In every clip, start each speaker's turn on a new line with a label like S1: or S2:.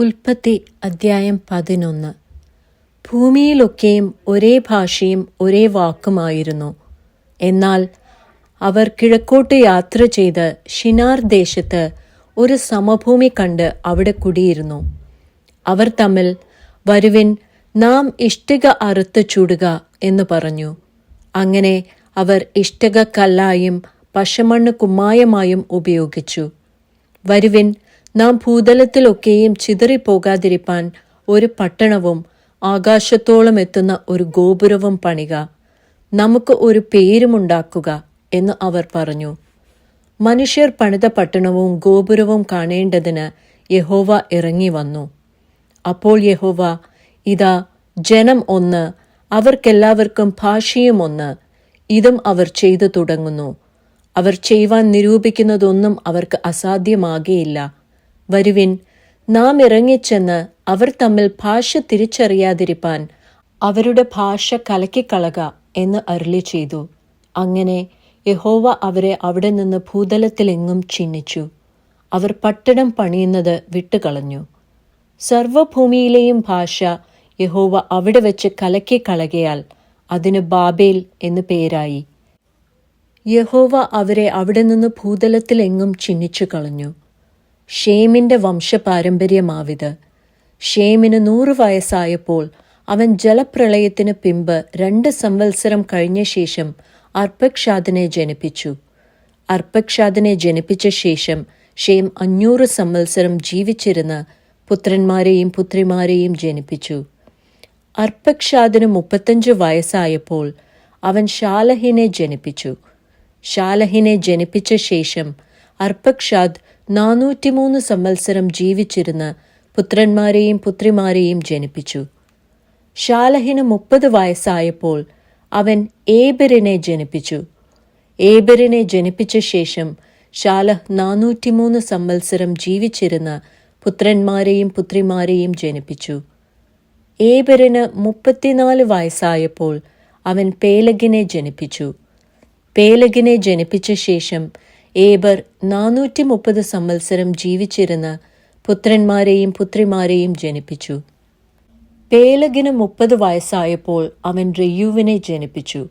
S1: ഉൽപ്പത്തി അദ്ധ്യായം പതിനൊന്ന്. ഭൂമിയിലൊക്കെയും ഒരേ ഭാഷയും ഒരേ വാക്കുമായിരുന്നു. എന്നാൽ അവർ കിഴക്കോട്ട് യാത്ര ചെയ്ത് ഷിനാർ ദേശത്ത് ഒരു സമഭൂമി കണ്ട് അവിടെ കുടിയിരുന്നു. അവർ തമ്മിൽ വരുവിൻ നാം ഇഷ്ടിക അറുത്ത് ചൂടുക എന്ന് പറഞ്ഞു. അങ്ങനെ അവർ ഇഷ്ടിക കല്ലായും പശമണ്ണ് കുമ്മായമായും ഉപയോഗിച്ചു. വരുവിൻ നാം ഭൂതലത്തിലൊക്കെയും ചിതറിപ്പോകാതിരിപ്പാൻ ഒരു പട്ടണവും ആകാശത്തോളം എത്തുന്ന ഒരു ഗോപുരവും പണിക. നമുക്ക് ഒരു പേരുമുണ്ടാക്കുക എന്ന് അവർ പറഞ്ഞു. മനുഷ്യർ പണിത പട്ടണവും ഗോപുരവും കാണേണ്ടതിന് യഹോവ ഇറങ്ങി വന്നു. അപ്പോൾ യഹോവ ഇതാ ജനം ഒന്ന് അവർക്കെല്ലാവർക്കും ഭാഷയും ഒന്ന്. ഇതും അവർ ചെയ്തു തുടങ്ങുന്നു. അവർ ചെയ്യുവാൻ നിരൂപിക്കുന്നതൊന്നും അവർക്ക് അസാധ്യമാകേയില്ല. വരുവിൻ നാം ഇറങ്ങിച്ചെന്ന് അവർ തമ്മിൽ ഭാഷ തിരിച്ചറിയാതിരിപ്പാൻ അവരുടെ ഭാഷ കലക്കിക്കളക എന്ന് അരുളി ചെയ്തു. അങ്ങനെ യഹോവ അവരെ അവിടെ നിന്ന് ഭൂതലത്തിലെങ്ങും ചിഹ്നിച്ചു അവർ പട്ടണം പണിയുന്നത് വിട്ടുകളഞ്ഞു. സർവഭൂമിയിലെയും ഭാഷ യഹോവ അവിടെ വെച്ച് കലക്കിക്കളകയാൽ അതിന് ബാബേൽ എന്ന് പേരായി. യഹോവ അവരെ അവിടെ നിന്ന് ഭൂതലത്തിലെങ്ങും ചിഹ്നിച്ചു കളഞ്ഞു. ഷേമിന്റെ വംശപാരമ്പര്യമാവിത്. ഷേമിന് നൂറ് വയസ്സായപ്പോൾ അവൻ ജലപ്രളയത്തിന് പിമ്പ് രണ്ട് സംവത്സരം കഴിഞ്ഞ ശേഷം അർപ്പക്ഷാദിനെ ജനിപ്പിച്ചു. അർപ്പക്ഷാദിനെ ജനിപ്പിച്ച ശേഷം ഷേം അഞ്ഞൂറ് സംവത്സരം ജീവിച്ചിരുന്ന് പുത്രന്മാരെയും പുത്രിമാരെയും ജനിപ്പിച്ചു. അർപ്പക്ഷാദിന് മുപ്പത്തഞ്ച് വയസ്സായപ്പോൾ അവൻ ഷാലഹിനെ ജനിപ്പിച്ചു. ഷാലഹിനെ ജനിപ്പിച്ച ശേഷം അർപ്പക്ഷാദ് നാനൂറ്റിമൂന്ന് സംവത്സരം ജീവിച്ചിരുന്ന് പുത്രന്മാരെയും പുത്രിമാരെയും ജനിപ്പിച്ചു. ഷാലഹിന് മുപ്പത് വയസ്സായപ്പോൾ അവൻ ഏബരിനെ ജനിപ്പിച്ചു. ഏബരിനെ ജനിപ്പിച്ച ശേഷം ഷാലഹ് നാനൂറ്റിമൂന്ന് സംവത്സരം ജീവിച്ചിരുന്ന പുത്രന്മാരെയും പുത്രിമാരെയും ജനിപ്പിച്ചു. ഏബരിന് മുപ്പത്തിനാല് വയസ്സായപ്പോൾ അവൻ പേലഗിനെ ജനിപ്പിച്ചു. പേലഗിനെ ജനിപ്പിച്ച ശേഷം ഏബർ നാനൂറ്റി മുപ്പത് സംവത്സരം ജീവിച്ചിരുന്ന പുത്രന്മാരെയും പുത്രിമാരെയും ജനിപ്പിച്ചു. പേലഗിന് മുപ്പത് വയസ്സായപ്പോൾ അവൻ റെയ്യൂവിനെ ജനിപ്പിച്ചു.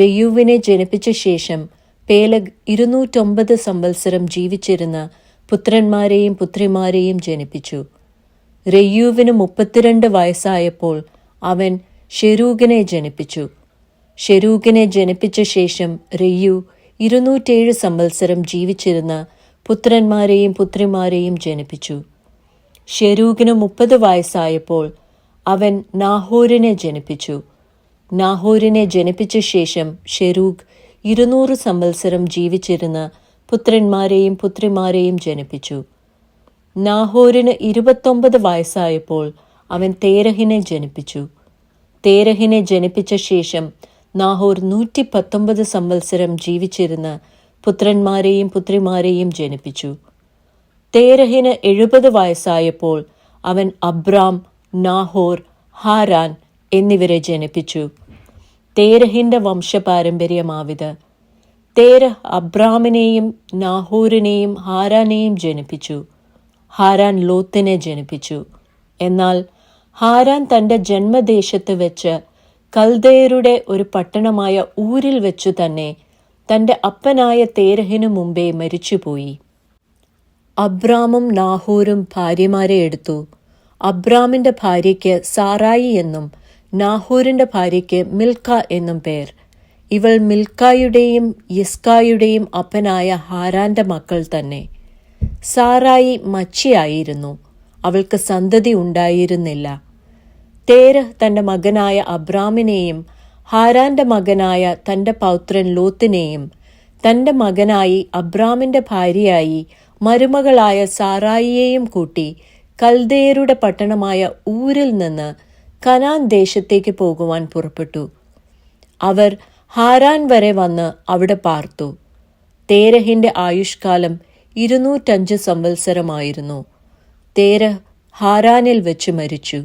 S1: റെയ്യൂവിനെ ജനിപ്പിച്ച ശേഷം പേലഗ് ഇരുന്നൂറ്റൊമ്പത് സംവത്സരം ജീവിച്ചിരുന്ന പുത്രന്മാരെയും പുത്രിമാരെയും ജനിപ്പിച്ചു. റെയ്യൂവിന് മുപ്പത്തിരണ്ട് വയസ്സായപ്പോൾ അവൻ ഷെരൂഖിനെ ജനിപ്പിച്ചു. ഷെരൂഖിനെ ജനിപ്പിച്ച ശേഷം റെയ്യു ഇരുന്നൂറ്റേഴ് സംവത്സരം ജീവിച്ചിരുന്ന പുത്രന്മാരെയും പുത്രിമാരെയും ജനിപ്പിച്ചു. ഷെരൂഖിന് മുപ്പത് വയസ്സായപ്പോൾ അവൻ നാഹോരിനെ ജനിപ്പിച്ചു. നാഹോരിനെ ജനിപ്പിച്ച ശേഷം ഷെരൂഖ് ഇരുന്നൂറ് സംവത്സരം ജീവിച്ചിരുന്ന പുത്രന്മാരെയും പുത്രിമാരെയും ജനിപ്പിച്ചു. നാഹോരിന് ഇരുപത്തൊമ്പത് വയസ്സായപ്പോൾ അവൻ തേരഹിനെ ജനിപ്പിച്ചു. തേരഹിനെ ജനിപ്പിച്ച ശേഷം നാഹോർ നൂറ്റി പത്തൊമ്പത് സംവത്സരം ജീവിച്ചിരുന്ന പുത്രന്മാരെയും പുത്രിമാരെയും ജനിപ്പിച്ചു. തേരഹിന് എഴുപത് വയസ്സായപ്പോൾ അവൻ അബ്രാം നാഹോർ ഹാരാൻ എന്നിവരെ ജനിപ്പിച്ചു. തേരഹിന്റെ വംശപാരമ്പര്യമാവിത്. തേരഹ് അബ്രാമിനെയും നാഹോറിനെയും ഹാരാനെയും ജനിപ്പിച്ചു. ഹാരാൻ ലോത്തിനെ ജനിപ്പിച്ചു. എന്നാൽ ഹാരാൻ തന്റെ ജന്മദേശത്ത് വെച്ച് കൽദയരുടെ ഒരു പട്ടണമായ ഊരിൽ വെച്ചു തന്നെ തന്റെ അപ്പനായ തേരഹിനു മുമ്പേ മരിച്ചുപോയി. അബ്രാമും നാഹൂരും ഭാര്യമാരെ എടുത്തു. അബ്രാമിന്റെ ഭാര്യയ്ക്ക് സാറായി എന്നും നാഹൂരിന്റെ ഭാര്യയ്ക്ക് മിൽക്ക എന്നും പേർ. ഇവൾ മിൽക്കായുടെയും യിസ്കായുടെയും അപ്പനായ ഹാരാന്റെ മക്കൾ തന്നെ. സാറായി മച്ചിയായിരുന്നു. അവൾക്ക് സന്തതി ഉണ്ടായിരുന്നില്ല. തേര് തന്റെ മകനായ അബ്രാമിനെയും ഹാരാന്റെ മകനായ തന്റെ പൗത്രൻ ലോത്തിനെയും തന്റെ മകനായി അബ്രാമിന്റെ ഭാര്യയായി മരുമകളായ സാറായിയെയും കൂട്ടി കൽദേയരുടെ പട്ടണമായ ഊരിൽ നിന്ന് കനാൻ ദേശത്തേക്ക് പോകുവാൻ പുറപ്പെട്ടു. അവർ ഹാരാൻ വരെ വന്ന് അവിടെ പാർത്തു. തേരഹിന്റെ ആയുഷ്കാലം ഇരുന്നൂറ്റഞ്ച് സംവത്സരമായിരുന്നു. തേരഹ് ഹാരാനിൽ വെച്ച് മരിച്ചു.